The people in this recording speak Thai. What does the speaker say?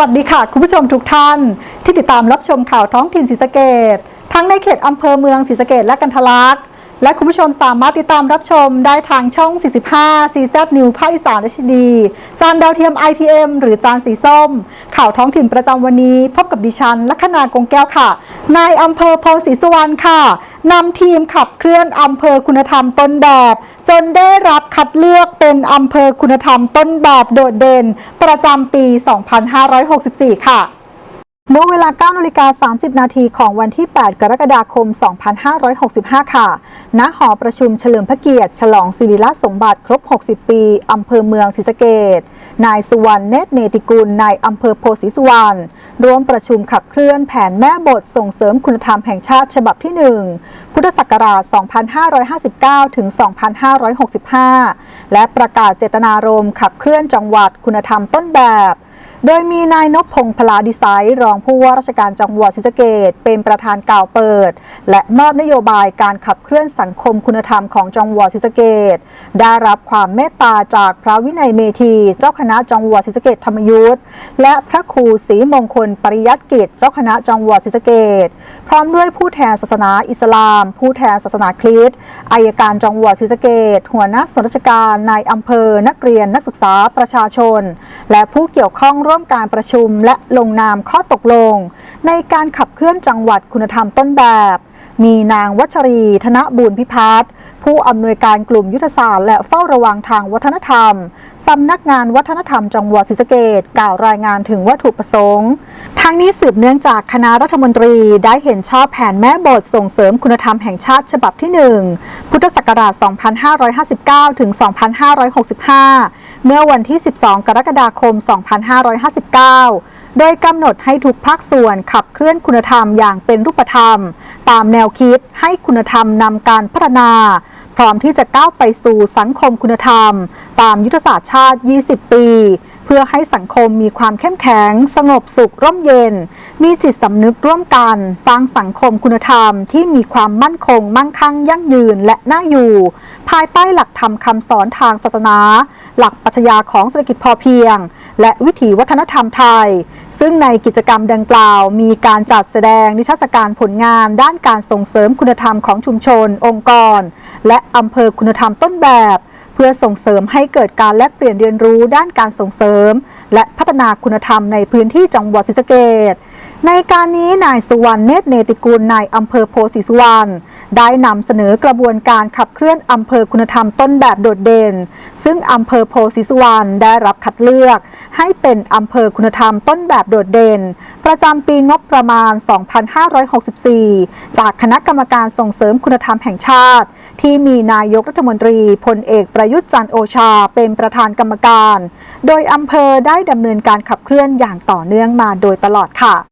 วัสดีค่ะ คุณผู้ชมทุกท่าน ที่ติดตามรับชมข่าวท้องถิ่นศรีสะเกดทั้งในเขตอำเภอเมืองศรีสะเกดและกันทะลักและคุณผู้ชมสามารถติดตามรับชมได้ทางช่อง 45 CZ New ภาคอีสาน HD จานดาวเทียม IPM หรือจานสีส้ม ข่าวท้องถิ่นประจำวันนี้ พบกับดิฉันลัคนา กงแก้วค่ะ นายอำเภอโพธิ์ศรีสุวรรณค่ะ นำทีมขับเคลื่อนอำเภอคุณธรรมต้นแบบ จนได้รับคัดเลือกเป็นอำเภอคุณธรรมต้นแบบโดดเด่น ประจำปี 2564 ค่ะเมื่อเวลา9นาฬิกา30 นาทีของวันที่ 8 กรกฎาคม 2565 ค่ะ ณ หอประชุมเฉลิมพระเกียรติ ฉลองศิริราชสมบัติครบ 60 ปี อำเภอเมืองศรีสะเกดนายสุวรรณ เนตรเนติกุล นายอำเภอโพธิสุวรรณ ร่วมประชุมขับเคลื่อนแผนแม่บทส่งเสริมคุณธรรมแห่งชาติฉบับที่ 1 พุทธศักราช 2559 ถึง 2565 และประกาศเจตนารมณ์ขับเคลื่อนจังหวัดคุณธรรมต้นแบบ โดยมีนายนพพงศ์พลาดิไซน์รองผู้ว่าราชการจังหวัดศรีสะเกดเป็นประธานกล่าวเปิด และมอบนโยบายการขับเคลื่อนสังคมคุณธรรมของจังหวัดศรีสะเกดได้รับความเมตตาจากพระวินัยเมธี เจ้าคณะจังหวัดศรีสะเกดธรรมยุทธและพระครูศรีมงคลปริยัติกิจเจ้าคณะจังหวัดศรีสะเกดพร้อมด้วยผู้แทนศาสนาอิสลาม ผู้แทนศาสนาคริสต์อายการจังหวัดศรีสะเกดหัวหน้าส่วนราชการนายอำเภอ นักเรียนนักศึกษาประชาชน และผู้เกี่ยวข้องร่วมการประชุมและลงนามข้อตกลง ในการขับเคลื่อนจังหวัดคุณธรรมต้นแบบ มีนางวัชรี ธนบุญพิพัฒน์ผู้อำนวยการกลุ่มยุทธศาสตร์และเฝ้าระวังทางวัฒนธรรมสำนักงานวัฒนธรรมจังหวัดศรีสะเกดกล่าวรายงานถึงวัตถุประสงค์ทางนี้สืบเนื่องจากคณะรัฐมนตรีได้เห็นชอบแผนแม่บทส่งเสริมคุณธรรมแห่งชาติฉบับที่ 1 พุทธศักราช 2559 ถึง 2565 เมื่อวันที่ 12 กรกฎาคม 2559 โดยกำหนดให้ทุกภาคส่วนขับเคลื่อนคุณธรรมอย่างเป็นรูปธรรม ตามแนวคิดให้คุณธรรมนำการพัฒนา พร้อมที่จะก้าวไปสู่สังคมคุณธรรม ตามยุทธศาสตร์ชาติ 20 ปี พื่อให้สังคมมีความเข้มแข็ง สงบสุขร่มเย็น มีจิตสำนึกร่วมกัน สร้างสังคมคุณธรรมที่มีความมั่นคง มั่งคั่ง ยั่งยืนและน่าอยู่ ภายใต้หลักธรรมคำสอนทางศาสนา หลักปรัชญาของเศรษฐกิจพอเพียง และวิถีวัฒนธรรมไทย ซึ่งในกิจกรรมดังกล่าว มีการจัดแสดงนิทรรศการผลงาน ด้านการส่งเสริมคุณธรรมของชุมชน องค์กร และอำเภอคุณธรรมต้นแบบ พื่อส่งเสริมให้เกิดการแลกเปลี่ยนเรียนรู้ด้านการส่งเสริม และพัฒนาคุณธรรมในพื้นที่จังหวัดศรีสะเกด ในการนี้นายสุวรรณเนตรเนติกุลนายอำเภอโพธิ์ศรีสุวรรณได้นำเสนอกระบวนการขับเคลื่อนอำเภอคุณธรรมต้นแบบโดดเด่น ซึ่งอำเภอโพธิ์ศรีสุวรรณได้รับคัดเลือก ให้เป็นอำเภอคุณธรรมต้นแบบโดดเด่น ประจำปีงบประมาณ 2564 จากคณะกรรมการส่งเสริมคุณธรรมแห่งชาติ ที่มีนายกรัฐมนตรีพลเอกประยุทธ์จันโอชาเป็นประธานกรรมการ โดยอำเภอได้ดำเนินการขับเคลื่อนอย่างต่อเนื่องมาโดยตลอดค่ะ